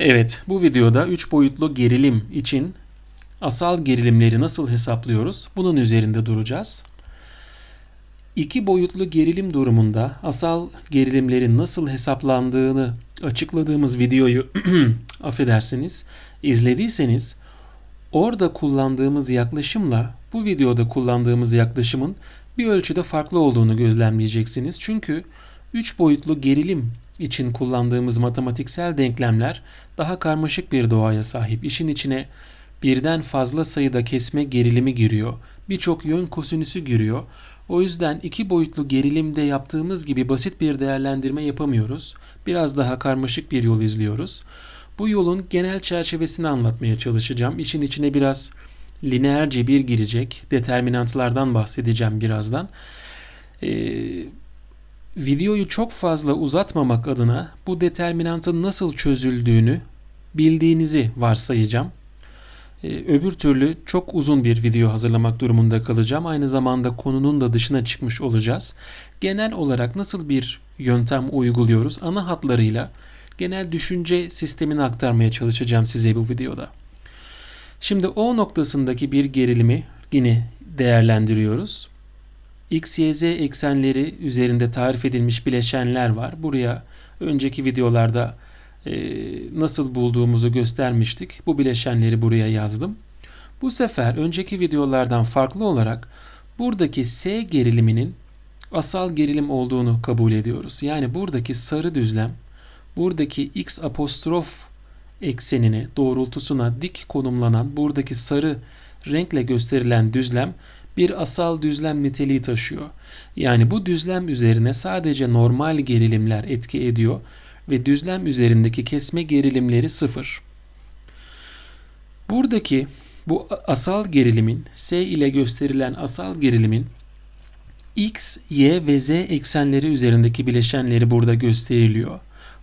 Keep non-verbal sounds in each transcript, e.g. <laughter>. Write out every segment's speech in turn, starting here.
Evet, bu videoda 3 boyutlu gerilim için asal gerilimleri nasıl hesaplıyoruz? Bunun üzerinde duracağız. 2 boyutlu gerilim durumunda asal gerilimlerin nasıl hesaplandığını açıkladığımız videoyu <clears throat> affedersiniz izlediyseniz orada kullandığımız yaklaşımla bu videoda kullandığımız yaklaşımın bir ölçüde farklı olduğunu gözlemleyeceksiniz. Çünkü 3 boyutlu gerilim için kullandığımız matematiksel denklemler daha karmaşık bir doğaya sahip. İşin içine birden fazla sayıda kesme gerilimi giriyor. Birçok yön kosinüsü giriyor. O yüzden iki boyutlu gerilimde yaptığımız gibi basit bir değerlendirme yapamıyoruz. Biraz daha karmaşık bir yol izliyoruz. Bu yolun genel çerçevesini anlatmaya çalışacağım. İşin içine biraz lineer cebir girecek. Determinantlardan bahsedeceğim birazdan. Ee, videoyu çok fazla uzatmamak adına bu determinantın nasıl çözüldüğünü bildiğinizi varsayacağım. Ee, öbür türlü çok uzun bir video hazırlamak durumunda kalacağım. Aynı zamanda konunun da dışına çıkmış olacağız. Genel olarak nasıl bir yöntem uyguluyoruz ana hatlarıyla genel düşünce sistemini aktarmaya çalışacağım size bu videoda. Şimdi O noktasındaki bir gerilimi yine değerlendiriyoruz. X, Y, Z eksenleri üzerinde tarif edilmiş bileşenler var. Buraya önceki videolarda e, nasıl bulduğumuzu göstermiştik. Bu bileşenleri buraya yazdım. Bu sefer önceki videolardan farklı olarak buradaki S geriliminin asal gerilim olduğunu kabul ediyoruz. Yani buradaki sarı düzlem buradaki X apostrof eksenine doğrultusuna dik konumlanan buradaki sarı renkle gösterilen düzlem bir asal düzlem niteliği taşıyor. Yani bu düzlem üzerine sadece normal gerilimler etki ediyor ve düzlem üzerindeki kesme gerilimleri sıfır. Buradaki bu asal gerilimin S ile gösterilen asal gerilimin X, Y ve Z eksenleri üzerindeki bileşenleri burada gösteriliyor.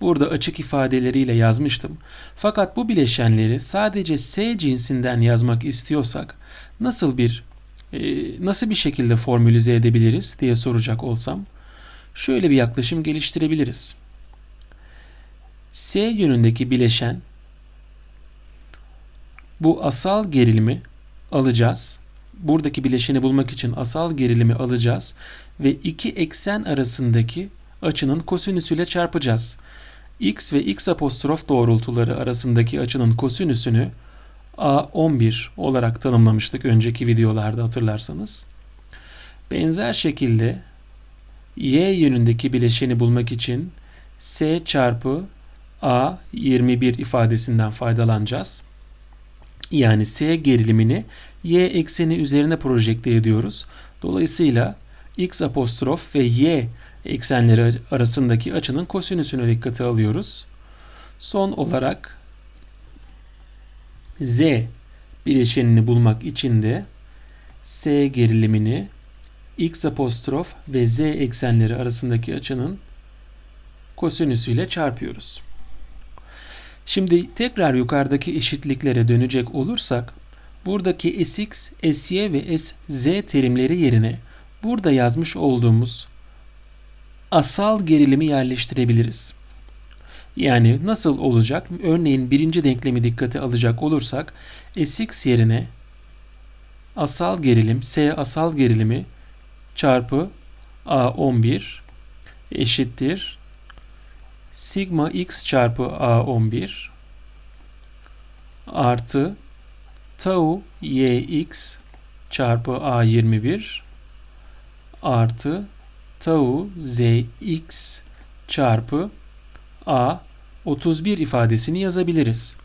Burada açık ifadeleriyle yazmıştım. Fakat bu bileşenleri sadece S cinsinden yazmak istiyorsak nasıl bir nasıl bir şekilde formülize edebiliriz diye soracak olsam şöyle bir yaklaşım geliştirebiliriz. S yönündeki bileşen bu asal gerilimi alacağız. Buradaki bileşeni bulmak için asal gerilimi alacağız ve iki eksen arasındaki açının kosinüsüyle çarpacağız. X ve X apostrof doğrultuları arasındaki açının kosinüsünü A11 olarak tanımlamıştık önceki videolarda hatırlarsanız. Benzer şekilde Y yönündeki bileşeni bulmak için S çarpı A21 ifadesinden faydalanacağız. Yani S gerilimini Y ekseni üzerine projekte ediyoruz. Dolayısıyla X apostrof ve Y eksenleri arasındaki açının kosinüsünü dikkate alıyoruz. Son olarak Z bileşenini bulmak için de S gerilimini X apostrof ve Z eksenleri arasındaki açının kosinüsüyle çarpıyoruz. Şimdi tekrar yukarıdaki eşitliklere dönecek olursak buradaki Sx, Sy ve Sz terimleri yerine burada yazmış olduğumuz asal gerilimi yerleştirebiliriz. Yani nasıl olacak? Örneğin birinci denklemi dikkate alacak olursak Sx yerine asal gerilim S asal gerilimi çarpı A11 eşittir sigma x çarpı A11 artı tau yx çarpı A21 artı tau zx çarpı a 31 ifadesini yazabiliriz.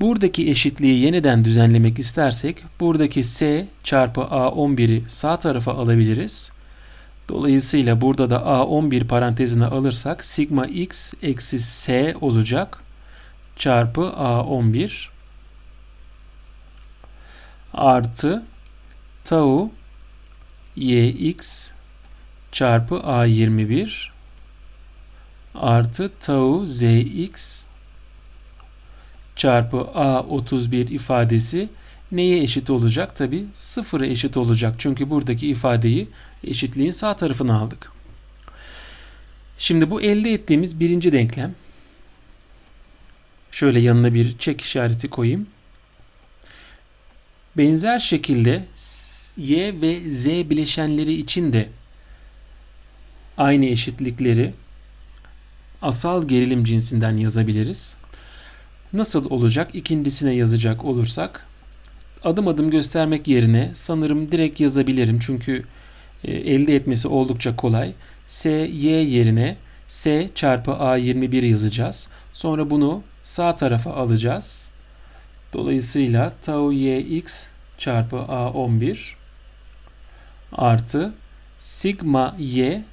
Buradaki eşitliği yeniden düzenlemek istersek buradaki s çarpı a11'i sağ tarafa alabiliriz. Dolayısıyla burada da a11 parantezine alırsak sigma x eksi s olacak çarpı a11 artı tau yx çarpı A21 artı tau Zx çarpı A31 ifadesi neye eşit olacak? Tabi sıfıra eşit olacak. Çünkü buradaki ifadeyi eşitliğin sağ tarafına aldık. Şimdi bu elde ettiğimiz birinci denklem Şöyle yanına bir çek işareti koyayım. Benzer şekilde y ve z bileşenleri için de aynı eşitlikleri asal gerilim cinsinden yazabiliriz. Nasıl olacak? İkincisine yazacak olursak adım adım göstermek yerine sanırım direkt yazabilirim. Çünkü e, elde etmesi oldukça kolay. S, Y yerine S çarpı A21 yazacağız. Sonra bunu sağ tarafa alacağız. Dolayısıyla tau YX çarpı A11 artı sigma Y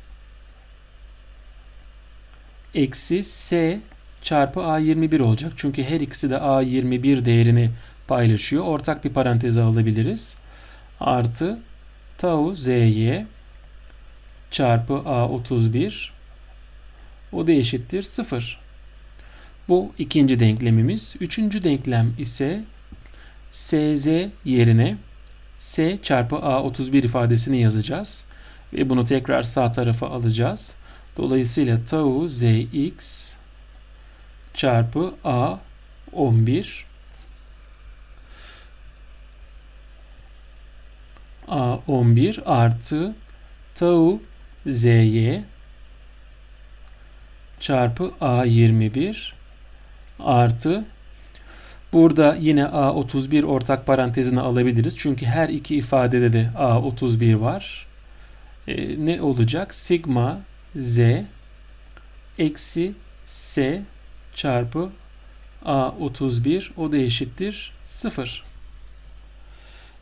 eksi S çarpı A21 olacak. Çünkü her ikisi de A21 değerini paylaşıyor. Ortak bir paranteze alabiliriz. Artı tau zy çarpı a31 o da eşittir 0. Bu ikinci denklemimiz. Üçüncü denklem ise sz yerine s çarpı a31 ifadesini yazacağız. Ve bunu tekrar sağ tarafa alacağız. Dolayısıyla tau zx çarpı a11 A11 artı tau zy çarpı A21 artı burada yine A31 ortak parantezine alabiliriz. Çünkü her iki ifadede de A31 var. E, ne olacak? Sigma z eksi s çarpı A31 o da eşittir 0.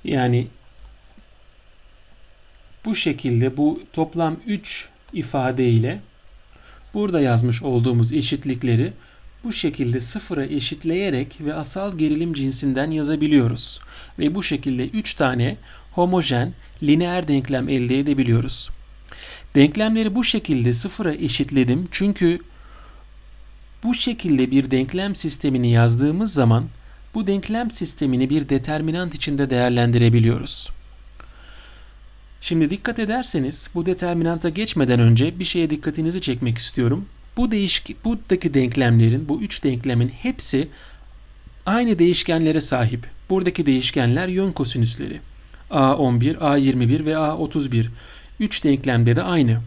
Yani bu şekilde bu toplam 3 ifade ile burada yazmış olduğumuz eşitlikleri bu şekilde sıfıra eşitleyerek ve asal gerilim cinsinden yazabiliyoruz. Ve bu şekilde 3 tane homojen lineer denklem elde edebiliyoruz. Denklemleri bu şekilde sıfıra eşitledim çünkü bu şekilde bir denklem sistemini yazdığımız zaman bu denklem sistemini bir determinant içinde değerlendirebiliyoruz. Şimdi dikkat ederseniz bu determinanta geçmeden önce bir şeye dikkatinizi çekmek istiyorum. Bu değişki, buradaki denklemlerin, bu üç denklemin hepsi aynı değişkenlere sahip. Buradaki değişkenler yön kosinüsleri. A11, A21 ve A31. Üç denklemde de aynı.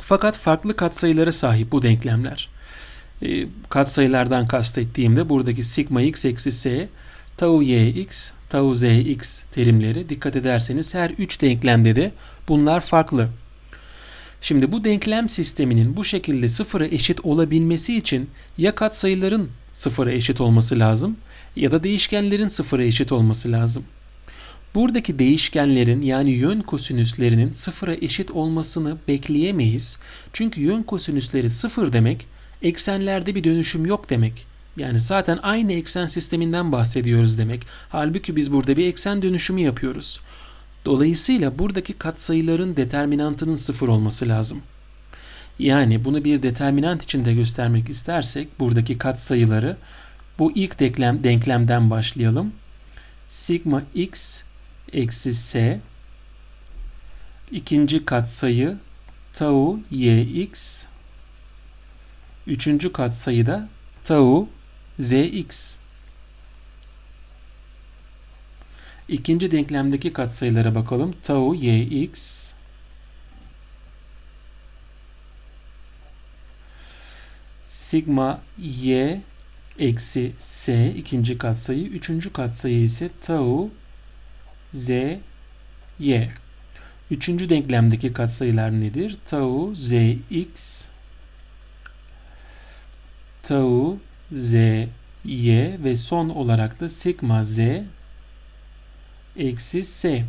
Fakat farklı katsayılara sahip bu denklemler. E, katsayılardan kastettiğimde buradaki sigma x eksi s, tau yx, tau zx terimleri dikkat ederseniz her üç denklemde de bunlar farklı. Şimdi bu denklem sisteminin bu şekilde sıfıra eşit olabilmesi için ya katsayıların sıfıra eşit olması lazım ya da değişkenlerin sıfıra eşit olması lazım. Buradaki değişkenlerin yani yön kosinüslerinin sıfıra eşit olmasını bekleyemeyiz. Çünkü yön kosinüsleri sıfır demek eksenlerde bir dönüşüm yok demek. Yani zaten aynı eksen sisteminden bahsediyoruz demek. Halbuki biz burada bir eksen dönüşümü yapıyoruz. Dolayısıyla buradaki katsayıların determinantının sıfır olması lazım. Yani bunu bir determinant içinde göstermek istersek buradaki katsayıları bu ilk denklem, denklemden başlayalım. Sigma x eksi s ikinci katsayı tau yx üçüncü katsayıda tau zx. İkinci denklemdeki katsayılara bakalım. Tau yx sigma y eksi s ikinci katsayı. Üçüncü katsayı ise tau z y. Üçüncü denklemdeki katsayılar nedir? Tau zx tau z y ve son olarak da sigma z eksi s.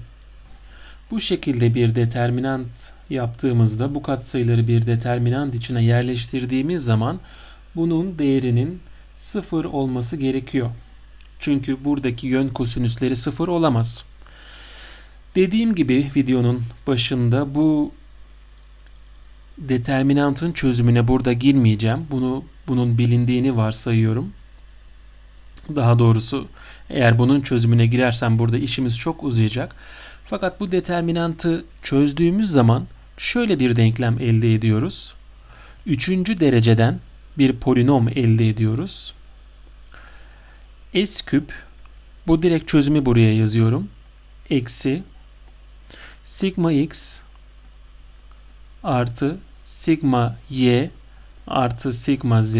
Bu şekilde bir determinant yaptığımızda bu katsayıları bir determinant içine yerleştirdiğimiz zaman bunun değerinin sıfır olması gerekiyor. Çünkü buradaki yön kosinüsleri sıfır olamaz. Dediğim gibi videonun başında bu determinantın çözümüne burada girmeyeceğim. Bunu bunun bilindiğini varsayıyorum. Daha doğrusu eğer bunun çözümüne girersem burada işimiz çok uzayacak. Fakat bu determinantı çözdüğümüz zaman şöyle bir denklem elde ediyoruz. Üçüncü dereceden bir polinom elde ediyoruz. S küp bu direkt çözümü buraya yazıyorum. Eksi sigma x artı sigma y artı sigma z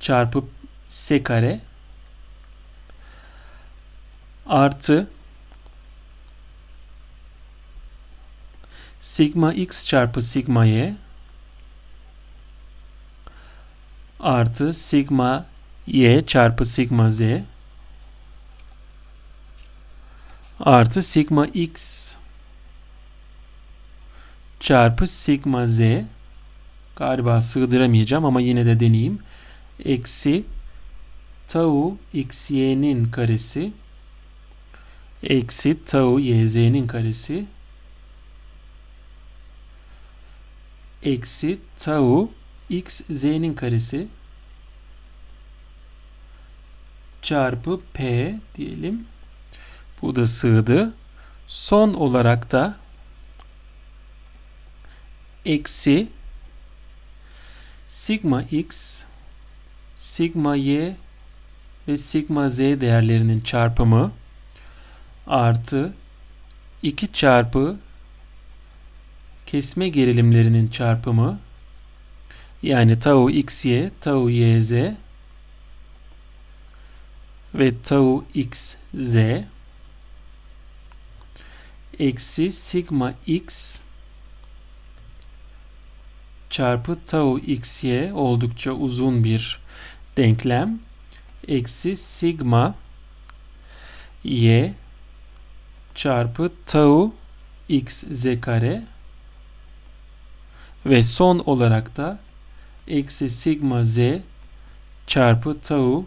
çarpı s kare artı sigma x çarpı sigma y artı sigma y çarpı sigma z artı sigma x çarpı sigma z galiba sığdıramayacağım ama yine de deneyeyim. Eksi tau xy'nin karesi eksi tau yz'nin karesi eksi tau x z'nin karesi çarpı p diyelim. Bu da sığdı. Son olarak da eksi sigma x sigma y ve sigma z değerlerinin çarpımı artı 2 çarpı kesme gerilimlerinin çarpımı yani tau xy, tau yz ve tau xz eksi sigma x çarpı tau xy oldukça uzun bir denklem. Eksi sigma y çarpı tau x z kare. Ve son olarak da eksi sigma z çarpı tau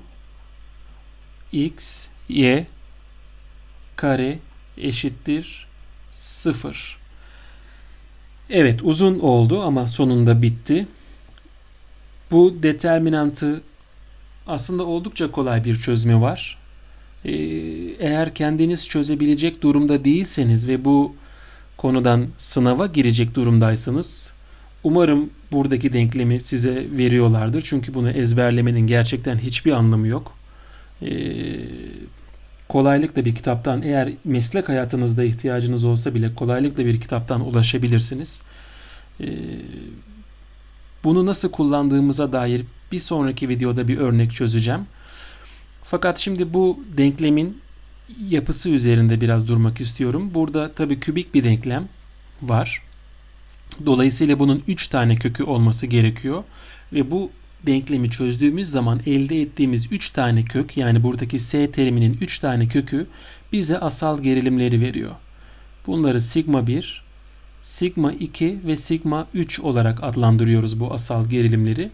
x y kare eşittir 0. Evet uzun oldu ama sonunda bitti. Bu determinantı aslında oldukça kolay bir çözümü var. Ee, eğer kendiniz çözebilecek durumda değilseniz ve bu konudan sınava girecek durumdaysanız umarım buradaki denklemi size veriyorlardır. Çünkü bunu ezberlemenin gerçekten hiçbir anlamı yok. Ee, kolaylıkla bir kitaptan eğer meslek hayatınızda ihtiyacınız olsa bile kolaylıkla bir kitaptan ulaşabilirsiniz. Ee, bunu nasıl kullandığımıza dair bir sonraki videoda bir örnek çözeceğim. Fakat şimdi bu denklemin yapısı üzerinde biraz durmak istiyorum. Burada tabii kübik bir denklem var. Dolayısıyla bunun 3 tane kökü olması gerekiyor. Ve bu denklemi çözdüğümüz zaman elde ettiğimiz 3 tane kök yani buradaki S teriminin 3 tane kökü bize asal gerilimleri veriyor. Bunları sigma 1, sigma 2 ve sigma 3 olarak adlandırıyoruz bu asal gerilimleri.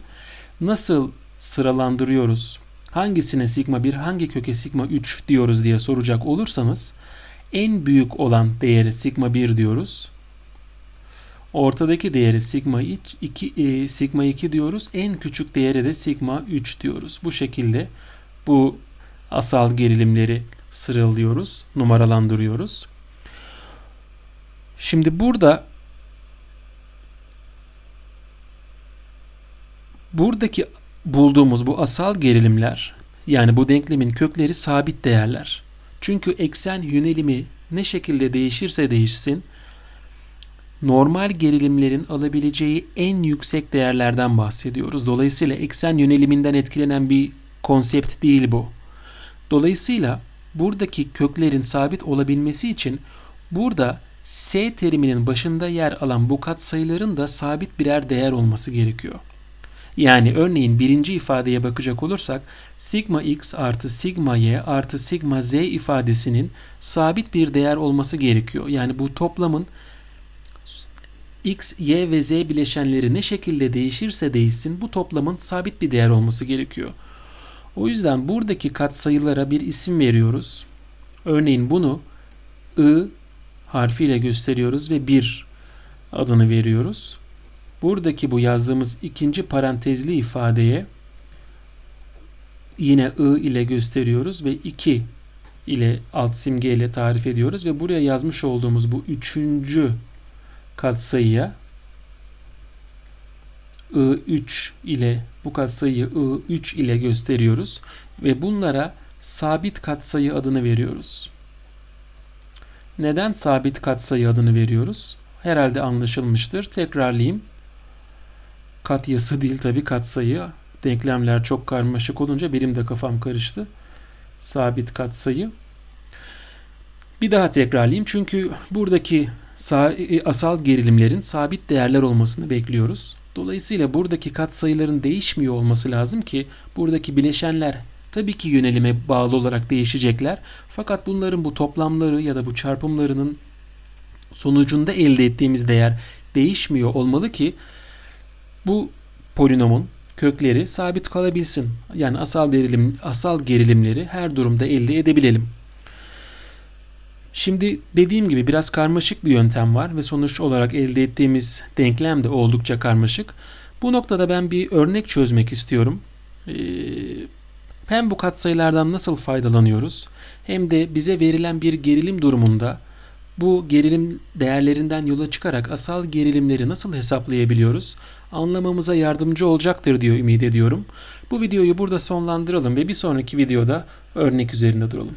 Nasıl sıralandırıyoruz? Hangisine sigma 1, hangi köke sigma 3 diyoruz diye soracak olursanız en büyük olan değeri sigma 1 diyoruz. Ortadaki değeri sigma 2, e, sigma 2 diyoruz. En küçük değeri de sigma 3 diyoruz. Bu şekilde bu asal gerilimleri sıralıyoruz, numaralandırıyoruz. Şimdi burada buradaki bulduğumuz bu asal gerilimler yani bu denklemin kökleri sabit değerler. Çünkü eksen yönelimi ne şekilde değişirse değişsin normal gerilimlerin alabileceği en yüksek değerlerden bahsediyoruz. Dolayısıyla eksen yöneliminden etkilenen bir konsept değil bu. Dolayısıyla buradaki köklerin sabit olabilmesi için burada S teriminin başında yer alan bu katsayıların da sabit birer değer olması gerekiyor. Yani örneğin birinci ifadeye bakacak olursak sigma x artı sigma y artı sigma z ifadesinin sabit bir değer olması gerekiyor. Yani bu toplamın x, y ve z bileşenleri ne şekilde değişirse değişsin bu toplamın sabit bir değer olması gerekiyor. O yüzden buradaki katsayılara bir isim veriyoruz. Örneğin bunu I harfiyle gösteriyoruz ve 1 adını veriyoruz. Buradaki bu yazdığımız ikinci parantezli ifadeye yine I ile gösteriyoruz ve 2 ile alt simge ile tarif ediyoruz ve buraya yazmış olduğumuz bu üçüncü katsayıya I3 ile bu katsayıyı I3 ile gösteriyoruz ve bunlara sabit katsayı adını veriyoruz. Neden sabit katsayı adını veriyoruz? Herhalde anlaşılmıştır. Tekrarlayayım. Katyası değil tabi katsayı. Denklemler çok karmaşık olunca benim de kafam karıştı. Sabit katsayı. Bir daha tekrarlayayım. Çünkü buradaki asal gerilimlerin sabit değerler olmasını bekliyoruz. Dolayısıyla buradaki katsayıların değişmiyor olması lazım ki buradaki bileşenler tabii ki yönelime bağlı olarak değişecekler. Fakat bunların bu toplamları ya da bu çarpımlarının sonucunda elde ettiğimiz değer değişmiyor olmalı ki bu polinomun kökleri sabit kalabilsin. Yani asal gerilim asal gerilimleri her durumda elde edebilelim. Şimdi dediğim gibi biraz karmaşık bir yöntem var ve sonuç olarak elde ettiğimiz denklem de oldukça karmaşık. Bu noktada ben bir örnek çözmek istiyorum. Ee, hem bu katsayılardan nasıl faydalanıyoruz hem de bize verilen bir gerilim durumunda bu gerilim değerlerinden yola çıkarak asal gerilimleri nasıl hesaplayabiliyoruz? Anlamamıza yardımcı olacaktır diyor ümit ediyorum. Bu videoyu burada sonlandıralım ve bir sonraki videoda örnek üzerinde duralım.